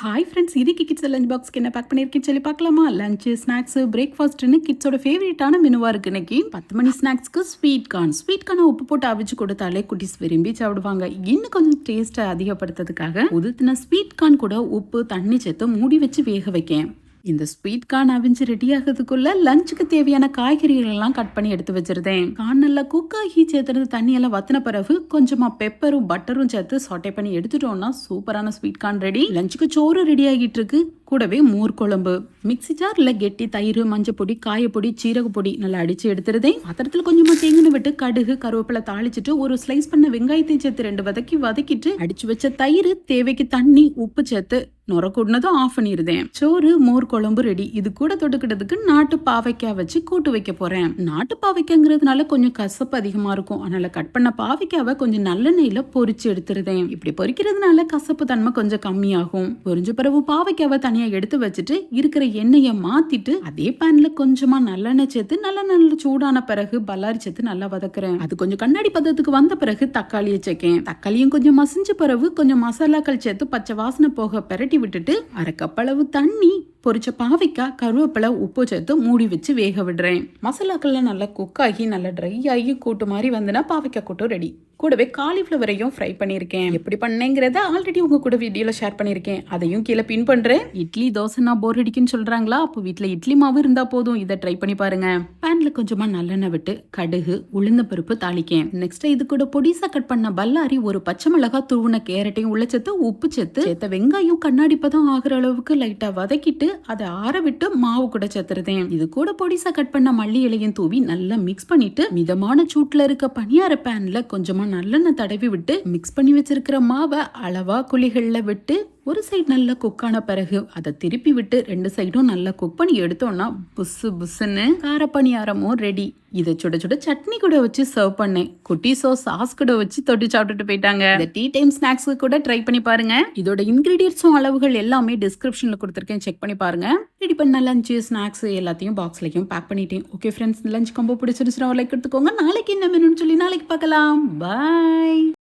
Hi friends இதுக்கு kids lunch பாக்ஸ்க்கு என்ன பேக் பண்ணியிருக்கேன் சொல்லி பார்க்கலாமா? லஞ்சு ஸ்நாக்ஸு பிரேக்ஃபாஸ்ட்னு கிட்ஸோட ஃபேவரட்டான மெனுவாக இருக்குது இன்றைக்கி பத்து மணி ஸ்நாக்ஸ்க்கு ஸ்வீட் கார்ன் ஸ்வீட் கார்னை உப்பு போட்டு அவிச்சு கொடுத்தாலே குட்டிஸ் விரும்பி சாப்பிடுவாங்க. இன்னும் கொஞ்சம் டேஸ்ட்டை அதிகப்படுத்துறதுக்காக உதுத்தின ஸ்வீட் கார்ன் கூட உப்பு தண்ணி சேர்த்து மூடி வச்சு வேக வைக்கேன். இந்த ஸ்வீட் கார்ன் அவிஞ்சு ரெடி ஆகிறதுக்குள்ள லஞ்சுக்கு தேவையான காய்கறிகள் எல்லாம் கட் பண்ணி எடுத்து வச்சிருந்தேன். கார்ன் நல்லா குக் ஆகி சேர்த்துறது தண்ணியெல்லாம் வத்தின பிறகு கொஞ்சமா பெப்பரும் பட்டரும் சேர்த்து சோட்டை பண்ணி எடுத்துட்டோம்னா சூப்பரான ஸ்வீட் கார்ன் ரெடி லஞ்சுக்கு சோறு ரெடி ஆகிட்டு இருக்கு. கூடவே மோர் குழம்பு. மிக்ஸி ஜார்ல கெட்டி தயிர் மஞ்சள் பொடி காயப்பொடி சீரக பொடி நல்லா அடிச்சு எடுத்துருதேன் பாத்திரத்துல கொஞ்சமா தேங்கின விட்டு கடுகு கருவேப்பிலை தாளிச்சிட்டு ஒரு ஸ்லைஸ் பண்ண வெங்காயத்தையும் சேர்த்து ரெண்டு வதக்கி வதக்கிட்டு அடிச்சு வச்ச தயிர் தேவைக்கு தண்ணி உப்பு சேர்த்து நுர கூடினதும் ஆஃப் பண்ணிருந்தேன் சோறு மோர் குழம்பு ரெடி இது கூட தொட்டுக்கிட்டதுக்கு நாட்டு பாவைக்காய் வச்சு கூட்டு வைக்க போறேன். நாட்டு பாவைக்காங்கிறதுனால கொஞ்சம் கசப்பு அதிகமா இருக்கும். அதனால கட் பண்ண பாவைக்காவை கொஞ்சம் நல்லெண்ணெயில பொரிச்சு எடுத்துருதேன். இப்படி பொரிக்கிறதுனால கசப்பு தன்மை கொஞ்சம் கம்மியாகும். பொரிஞ்ச பிறகு பாவைக்காவை தனியா எடுத்து வச்சுட்டு இருக்கிற எண்ணெயை மாத்திட்டு அதே பேன்ல கொஞ்சமா நல்லெண்ணெய் சேர்த்து நல்ல நல்ல சூடான பிறகு பல்லாரி சேர்த்து நல்லா வதக்குறேன். அது கொஞ்சம் கண்ணாடி பதத்துக்கு வந்த பிறகு தக்காளியை சேர்க்கேன். தக்காளியும் கொஞ்சம் மசிஞ்ச பிறகு கொஞ்சம் மசாலாக்கள் சேர்த்து பச்சை வாசனை போக பெரட்டி விட்டுட்டு அரைக்கப்பளவு தண்ணி பொரிச்ச பாவைக்காய் கருவேப்பிலை உப்பு சேர்த்து மூடி வச்சு வேக விடுறேன். மசாலாக்கள்லாம் நல்லா குக் ஆகி நல்லா ட்ரை ஆகி கூட்டு மாதிரி வந்துன்னா பாவைக்காய் கூட்டும் ரெடி கூடவே காலிஃப்ளவரையும் ஃப்ரை பண்ணியிருக்கேன். எப்படி பண்ணேங்கிறத ஆல்ரெடி உங்க கூட வீடியோல ஷேர் பண்ணியிருக்கேன். அதையும் கீழே பின் பண்றேன். இட்லி தோசைனா போர் அடிக்குன்னு சொல்றாங்களா? அப்போ வீட்டில் இட்லி மாவு இருந்தா போதும். இதை ட்ரை பண்ணி பாருங்க. பேன்ல கொஞ்சமா நல்லெண்ணெய் விட்டு கடுகு உளுந்த பருப்பு தாளிக்கேன். நெக்ஸ்ட் இது கூட பொடிசா கட் பண்ண பல்லாரி ஒரு பச்சை மிளகா துருவின கேரட்டையும் உள்ள சேர்த்து உப்பு சேர்த்து சேர்த்த வெங்காயம் கண்ணாடி பதம் ஆகிற அளவுக்கு லைட்டா வதக்கிட்டு அதை ஆற விட்டு மாவு கூட சேர்த்துருதேன். இது கூட பொடிசா கட் பண்ண மல்லி இலையும் தூவி நல்லா மிக்ஸ் பண்ணிட்டு மிதமான சூட்ல இருக்க பனியார பேன்ல கொஞ்சமா நல்லெண்ணெய் தடவி விட்டு மிக்ஸ் பண்ணி வச்சிருக்கிற மாவை அளவா குழிகளில் விட்டு ஒரு சைடு நல்லா குக்கான பிறகு அதை திருப்பி விட்டு ரெண்டு சைடும் நல்லா குக் பண்ணி எடுத்தோம்னா புஸ்ஸு புஸ்ஸுன்னு காரப்பணியாரமும் ரெடி இதை சுட சுட சட்னி கூட வச்சு சர்வ் பண்ணேன். குட்டி சாஸ் கூட வச்சு தொட்டு சாப்பிட்டுட்டு போயிட்டாங்க. இந்த டீ டைம் ஸ்நாக்ஸ்க்கு கூட ட்ரை பண்ணி பாருங்க. இதோட இன்கிரீடியன்ஸும் அளவுகள் எல்லாமே டிஸ்கிரிப்ஷன்ல கொடுத்துருக்கேன். செக் பண்ணி பாருங்க. ரெடி பண்ண லஞ்சு ஸ்நாக்ஸ் எல்லாத்தையும் பாக்ஸ்லயும் பேக் பண்ணிட்டேன். ஓகே ஃப்ரெண்ட்ஸ் லஞ்ச் கம்போ பிடிச்சிருச்சுன்னா லைக் எடுத்துக்கோங்க நாளைக்கு என்ன மெனுன்னு சொல்லி நாளைக்கு பார்க்கலாம். பாய்